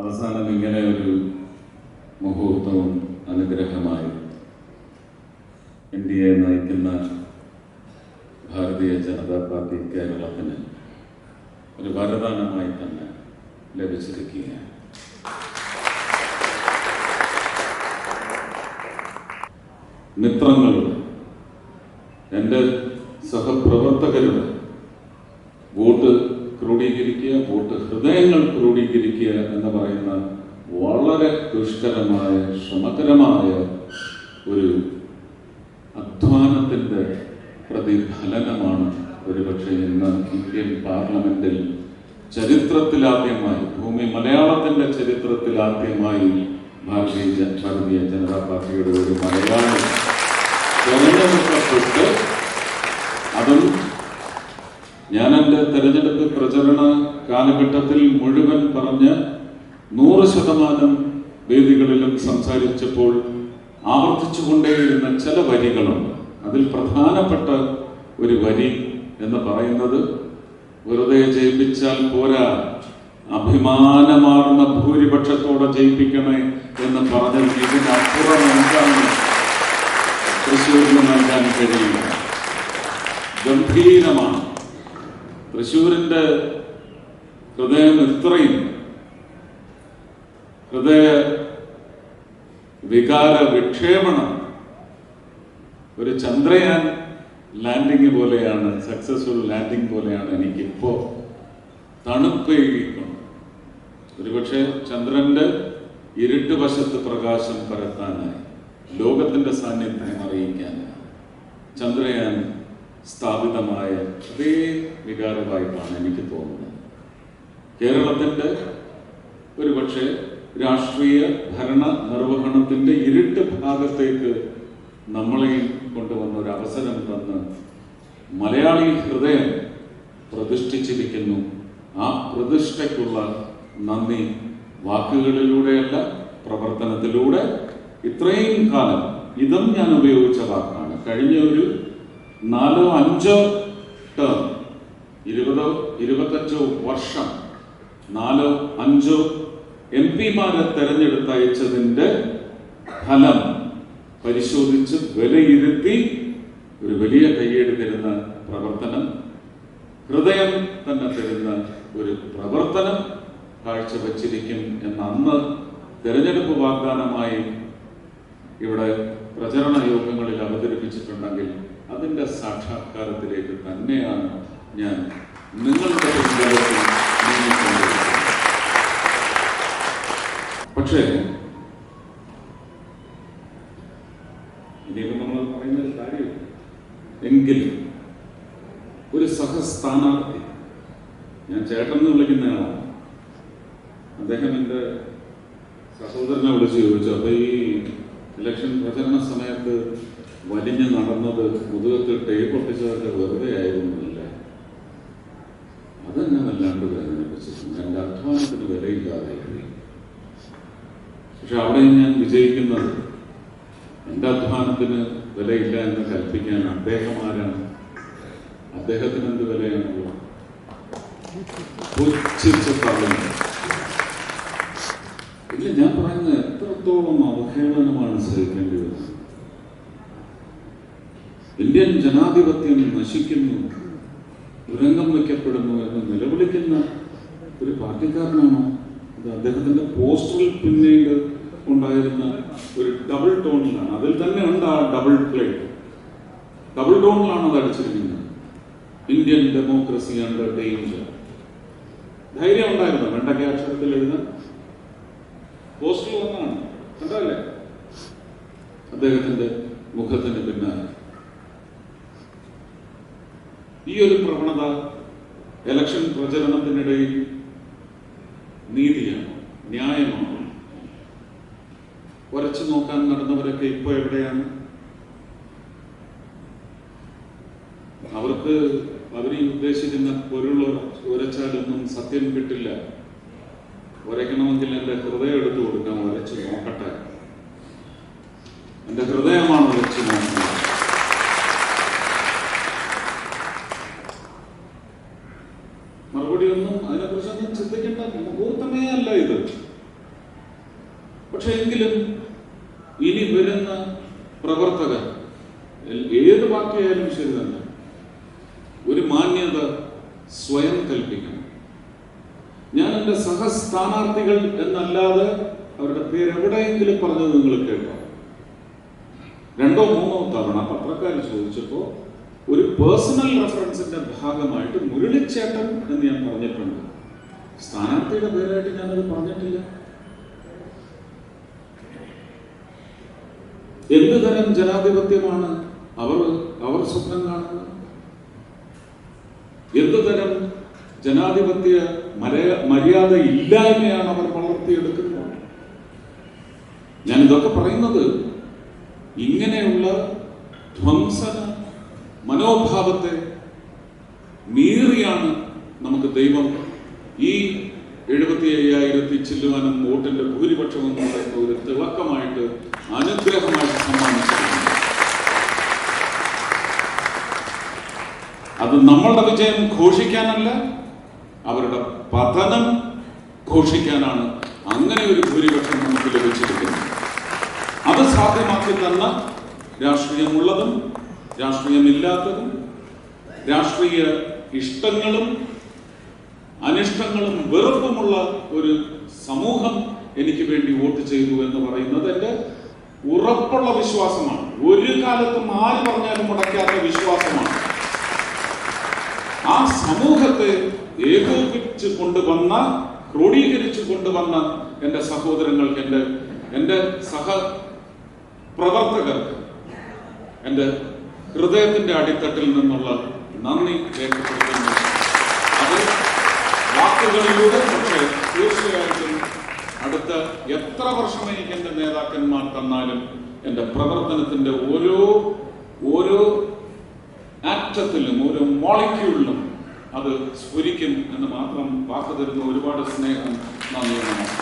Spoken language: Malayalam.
അവസാനം ഇങ്ങനെ ഒരു മുഹൂർത്തവും അനുഗ്രഹമായി ഇന്ത്യയെ നയിക്കുന്ന ഭാരതീയ ജനതാ പാർട്ടി കേരളത്തിന് ഒരു വരദാനമായി തന്നെ ലഭിച്ചിരിക്കുകയാണ്. മിത്രങ്ങളുടെ എന്റെ സഹപ്രവർത്തകരുടെ വോട്ട് ക്രോഡീകരിക്കുക വോട്ട് ഹൃദയങ്ങൾ ക്രോഡീകരിക്കുക എന്ന് പറയുന്ന വളരെ ദുഷ്കരമായ ശ്രമകരമായ ഒരു അധ്വാനത്തിന്റെ പ്രതിഫലനമാണ് ഒരുപക്ഷെ ഇന്ന് ഇന്ത്യൻ പാർലമെന്റിൽ ചരിത്രത്തിലാദ്യമായി ഭൂമി മലയാളത്തിന്റെ ചരിത്രത്തിലാദ്യമായി ഭാരതീയ ഭാരതീയ ജനതാ പാർട്ടിയുടെ ഒരു മലയാളി തെരഞ്ഞെടുക്കപ്പെട്ട് അതും ഞാൻ എന്റെ തെരഞ്ഞെടുപ്പ് പ്രചരണ കാലഘട്ടത്തിൽ മുഴുവൻ പറഞ്ഞ് നൂറ് ശതമാനം വേദികളിലും സംസാരിച്ചപ്പോൾ ആവർത്തിച്ചുകൊണ്ടേയിരുന്ന ചില വരികളുണ്ട് അതിൽ പ്രധാനപ്പെട്ട ഒരു വരി എന്ന് പറയുന്നത് വെറുതെ ജയിപ്പിച്ചാൽ പോരാ അഭിമാനമാർന്ന ഭൂരിപക്ഷത്തോടെ ജയിപ്പിക്കണേ എന്ന് പറഞ്ഞത് ഇതിനപ്പുറം എന്താണ്? തൃശ്ശൂരിന് നൽകാൻ കഴിയില്ല. ഗംഭീരമാണ്. തൃശ്ശൂരിന്റെ ഹൃദയം ഇത്രയും ഹൃദയ വികാര വിക്ഷേപണം. ഒരു ചന്ദ്രയാൻ ലാൻഡിങ് പോലെയാണ് സക്സസ്ഫുൾ ലാൻഡിങ് പോലെയാണ് എനിക്കിപ്പോ തണുപ്പേകിക്കൊണ്ട് ഒരുപക്ഷെ ചന്ദ്രന്റെ ഇരുട്ട് വശത്ത് പ്രകാശം പരത്താനായി ലോകത്തിന്റെ സാന്നിധ്യം അറിയിക്കാനായി ചന്ദ്രയാൻ സ്ഥാപിതമായ അതേ വികാരമായിട്ടാണ് എനിക്ക് തോന്നുന്നത്. കേരളത്തിന്റെ ഒരുപക്ഷെ രാഷ്ട്രീയ ഭരണ നിർവഹണത്തിന്റെ ഇരുട്ട് ഭാഗത്തേക്ക് നമ്മളെയും കൊണ്ടുവന്ന ഒരു അവസരം തന്ന് മലയാളി ഹൃദയം പ്രതിഷ്ഠിച്ചിരിക്കുന്നു. ആ പ്രതിഷ്ഠയ്ക്കുള്ള നന്ദി വാക്കുകളിലൂടെയല്ല പ്രവർത്തനത്തിലൂടെ. ഇത്രയും കാലം ഇതും ഞാൻ ഉപയോഗിച്ച വാക്കാണ്. കഴിഞ്ഞ ഒരു നാലോ അഞ്ചോ ടേം ഇരുപതോ ഇരുപത്തഞ്ചോ വർഷം. നാലോ അഞ്ചോ എം പിമാരെ തെരഞ്ഞെടുത്തയച്ചതിന്റെ ഫലം പരിശോധിച്ച് വിലയിരുത്തി ഒരു വലിയ കയ്യേട് തരുന്ന പ്രവർത്തനം ഹൃദയം തന്നെ തരുന്ന ഒരു പ്രവർത്തനം കാഴ്ചവെച്ചിരിക്കും എന്ന് അന്ന് തെരഞ്ഞെടുപ്പ് വാഗ്ദാനമായി ഇവിടെ പ്രചരണ യോഗങ്ങളിൽ അവതരിപ്പിച്ചിട്ടുണ്ടെങ്കിൽ അതിന്റെ സാക്ഷാത്കാരത്തിലേക്ക് തന്നെയാണ് ഞാൻ നിങ്ങളുടെ പക്ഷേ ഇനിയിപ്പോൾ നമ്മൾ പറയുന്ന കാര്യം എങ്കിലും ഒരു സഹസ്ഥാനാർത്ഥി ഞാൻ ചേട്ടൻ എന്ന് വിളിക്കുന്നയാളാണ്. അദ്ദേഹം എന്റെ സഹോദരനെ വിളിച്ച് ചോദിച്ചു അപ്പൊ ഈ ഇലക്ഷൻ പ്രചരണ സമയത്ത് വലിഞ്ഞു നടന്നത് മുതുകത്ത് ടേപ്പ് ഒട്ടിച്ചതൊക്കെ വെറുതെ ആയിരുന്നില്ല. അതെന്നെ വല്ലാണ്ട് വേദനിപ്പിച്ചിട്ടുണ്ട് എന്റെ അധ്വാനത്തിന് വിലയില്ലാതെ പക്ഷെ അവിടെയും ഞാൻ വിജയിക്കുന്നത് എന്റെ അധ്വാനത്തിന് വിലയില്ല എന്ന് കൽപ്പിക്കാൻ അദ്ദേഹം ആരാണ്? അദ്ദേഹത്തിന് എന്ത് വിലയാണുള്ള ഇല്ല ഞാൻ പറയുന്നത് എത്രത്തോളം അവഹേളനമാണ് സഹിക്കേണ്ടി വരുന്നത്. ഇന്ത്യൻ ജനാധിപത്യം നശിക്കുന്നു തുരങ്കം വയ്ക്കപ്പെടുന്നു എന്ന് നിലവിളിക്കുന്ന ഒരു പാർട്ടിക്കാരനാണോ? അത് അദ്ദേഹത്തിന്റെ പോസ്റ്ററിൽ പിന്നീട് ഉണ്ടായിരുന്ന ഒരു ഡബിൾ ടോണിലാണ്. അതിൽ തന്നെ ഉണ്ട് ആ ഡബിൾ പ്ലേ ഡബിൾ ടോണിലാണ് അത് അടിച്ചിരിക്കുന്നത്. ഇന്ത്യൻ ഡെമോക്രസി അണ്ടർ ഡേഞ്ചർ ധൈര്യം ഉണ്ടായിരുന്നു. വെണ്ടക്ക അക്ഷരത്തിൽ എഴുതാൻ. പോസ്റ്ററിൽ ഒന്നാണ് കണ്ടല്ലേ അദ്ദേഹത്തിന്റെ മുഖത്തിന് പിന്നാലെ. ഈ ഒരു പ്രവണത ഇലക്ഷൻ പ്രചരണത്തിനിടയിൽ നീതിയാണോ ന്യായമാണോ. ഉരച്ചു നോക്കാൻ നടന്നവരൊക്കെ ഇപ്പൊ എവിടെയാണ്? അവർക്ക് അവർ ഉദ്ദേശിക്കുന്ന പൊരുൾ ഉരച്ചാലൊന്നും സത്യം കിട്ടില്ല. ഉരയ്ക്കണമെങ്കിൽ എന്റെ ഹൃദയം എടുത്തു കൊടുക്കാം ഉരച്ചു നോക്കട്ടെ. എന്റെ ഹൃദയമാണ് ഉരച്ചു നോക്കുന്നത്. മറുപടി ഒന്നും അതിനെക്കുറിച്ചൊന്നും ചിന്തിക്കേണ്ട മുഹൂർത്തമേ അല്ല ഇത്. പക്ഷെ എങ്കിലും ഇനി വരുന്ന പ്രവർത്തകർ ഏത് പാർട്ടിയായാലും ശരി തന്നെ ഒരു മാന്യത സ്വയം കൽപ്പിക്കണം. ഞാൻ എന്റെ സഹസ്ഥാനാർത്ഥികൾ എന്നല്ലാതെ അവരുടെ പേര് എവിടെയെങ്കിലും പറഞ്ഞത് നിങ്ങൾ കേട്ടോ രണ്ടോ മൂന്നോ തവണ പത്രക്കാർ ചോദിച്ചപ്പോൾ പേഴ്സണൽ റെഫറൻസിന്റെ ഭാഗമായിട്ട് മുരളിച്ചേട്ടൻ എന്ന് ഞാൻ പറഞ്ഞിട്ടുണ്ട്. സ്ഥാനാർത്ഥിയുടെ പേരായിട്ട് ഞാനത് പറഞ്ഞിട്ടില്ല. എന്ത് തരം ജനാധിപത്യമാണ് അവർ അവർ സ്വപ്നം കാണുന്നത്? എന്ത് തരം ജനാധിപത്യ മര്യ- മര്യാദ ഇല്ലായ്മയാണ് അവർ വളർത്തിയെടുക്കുന്നത്? ഞാൻ ഇതൊക്കെ പറയുന്നത് ഇങ്ങനെയുള്ള ധ്വംസന മനോഭാവത്തെ മീറിയാണ് നമുക്ക് ദൈവം ഈ എഴുപത്തി അയ്യായിരത്തി ചില്ലുവാനും വോട്ടിന്റെ ഭൂരിപക്ഷം എന്ന് പറയുന്ന ഒരു തിളക്കമായിട്ട് അനുഗ്രഹമായിട്ട് സമ്മാനിച്ചിട്ടുണ്ട്. അത് നമ്മളുടെ വിജയം ഘോഷിക്കാനല്ല അവരുടെ പതനം ഘോഷിക്കാനാണ് അങ്ങനെ ഒരു ഭൂരിപക്ഷം നമുക്ക് ലഭിച്ചിരിക്കുന്നത്. അത് സാധ്യമാക്കി തന്ന രാഷ്ട്രീയമുള്ളതും രാഷ്ട്രീയമില്ലാത്തതും രാഷ്ട്രീയ ഇഷ്ടങ്ങളും അനിഷ്ടങ്ങളും വെറുപ്പുമുള്ള ഒരു സമൂഹം എനിക്ക് വേണ്ടി വോട്ട് ചെയ്തു എന്ന് പറയുന്നത് എന്റെ ഉറപ്പുള്ള വിശ്വാസമാണ്. ഒരു കാലത്തും ആര് പറഞ്ഞാലും മുടക്കാത്ത വിശ്വാസമാണ്. ആ സമൂഹത്തെ ഏകോപിച്ച് കൊണ്ടുവന്ന ക്രോഡീകരിച്ചു കൊണ്ടുവന്ന എന്റെ സഹോദരങ്ങൾക്ക് എന്റെ എന്റെ സഹ പ്രവർത്തകർക്ക് എന്റെ ഹൃദയത്തിന്റെ അടിത്തട്ടിൽ നിന്നുള്ള നന്ദി രേഖപ്പെടുത്തുന്നു. അത് വാക്കുകളിലൂടെ തീർച്ചയായിട്ടും അടുത്ത എത്ര വർഷം എനിക്ക് എന്റെ നേതാക്കന്മാർ തന്നാലും എന്റെ പ്രവർത്തനത്തിന്റെ ഓരോ ഓരോ ആറ്റത്തിലും ഓരോ മോളിക്യൂളിലും അത് സ്ഫുരിക്കും എന്ന് മാത്രം വാക്ക് തരുന്ന ഒരുപാട് സ്നേഹം നന്ദി നമസ്കാരം